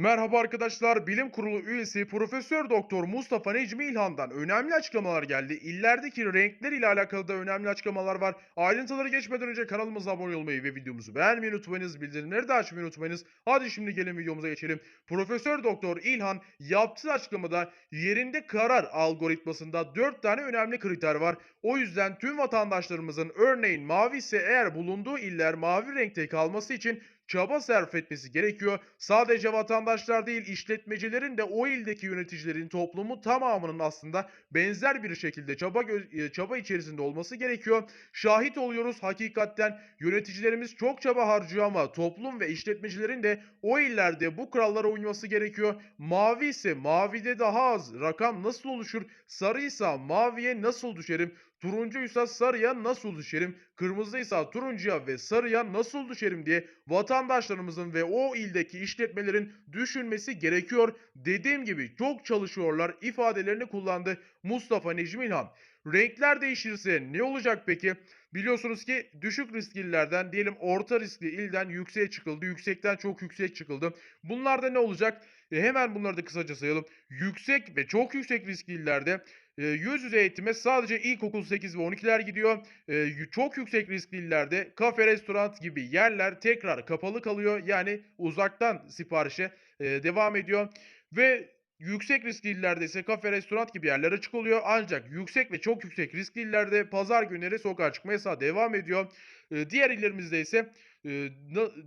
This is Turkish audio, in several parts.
Merhaba arkadaşlar, Bilim Kurulu üyesi Profesör Doktor Mustafa Necmi İlhan'dan önemli açıklamalar geldi. İllerdeki renkler ile alakalı da önemli açıklamalar var. Ayrıntıları geçmeden önce kanalımıza abone olmayı ve videomuzu beğenmeyi unutmayınız, bildirimleri de açmayı unutmayınız. Hadi şimdi gelin videomuza geçelim. Profesör Doktor İlhan yaptığı açıklamada yerinde karar algoritmasında 4 tane önemli kriter var. O yüzden tüm vatandaşlarımızın örneğin mavi ise eğer bulunduğu iller mavi renkte kalması için çaba sarf etmesi gerekiyor. Sadece vatandaşlar değil işletmecilerin de o ildeki yöneticilerin toplumu tamamının aslında benzer bir şekilde çaba e, çaba içerisinde olması gerekiyor. Şahit oluyoruz hakikaten yöneticilerimiz çok çaba harcıyor ama toplum ve işletmecilerin de o illerde bu kurallara uyması gerekiyor. Mavi ise mavide daha az rakam nasıl oluşur? Sarıysa maviye nasıl düşerim? Turuncuysa sarıya nasıl düşerim? Kırmızıysa turuncuya ve sarıya nasıl düşerim diye vatandaşlarımızın ve o ildeki işletmelerin düşünmesi gerekiyor. Dediğim gibi çok çalışıyorlar ifadelerini kullandı Mustafa Necmi İlhan. Renkler değişirse ne olacak peki? Biliyorsunuz ki düşük riskli illerden diyelim orta riskli ilden yükseğe çıkıldı. Yüksekten çok yüksek çıkıldı. Bunlarda ne olacak? E, hemen bunları da kısaca sayalım. Yüksek ve çok yüksek riskli illerde e, yüz yüze eğitime sadece ilkokul 8 ve 12'ler gidiyor. E, çok yüksek riskli illerde kafe, restoran gibi yerler tekrar kapalı kalıyor. Yani uzaktan siparişe e, devam ediyor. Ve yüksek riskli illerde ise kafe, restoran gibi yerler açık oluyor. Ancak yüksek ve çok yüksek riskli illerde pazar günleri sokağa çıkma yasağı devam ediyor. E, diğer illerimizde ise e,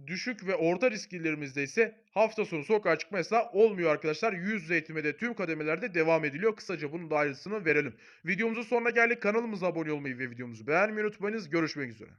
düşük ve orta riskli illerimizde ise hafta sonu sokağa çıkma yasağı olmuyor arkadaşlar. Yüz yüze eğitime de tüm kademelerde devam ediliyor. Kısaca bunun da ayrıntısını verelim. Videomuzun sonuna geldik. Kanalımıza abone olmayı ve videomuzu beğenmeyi unutmayınız. Görüşmek üzere.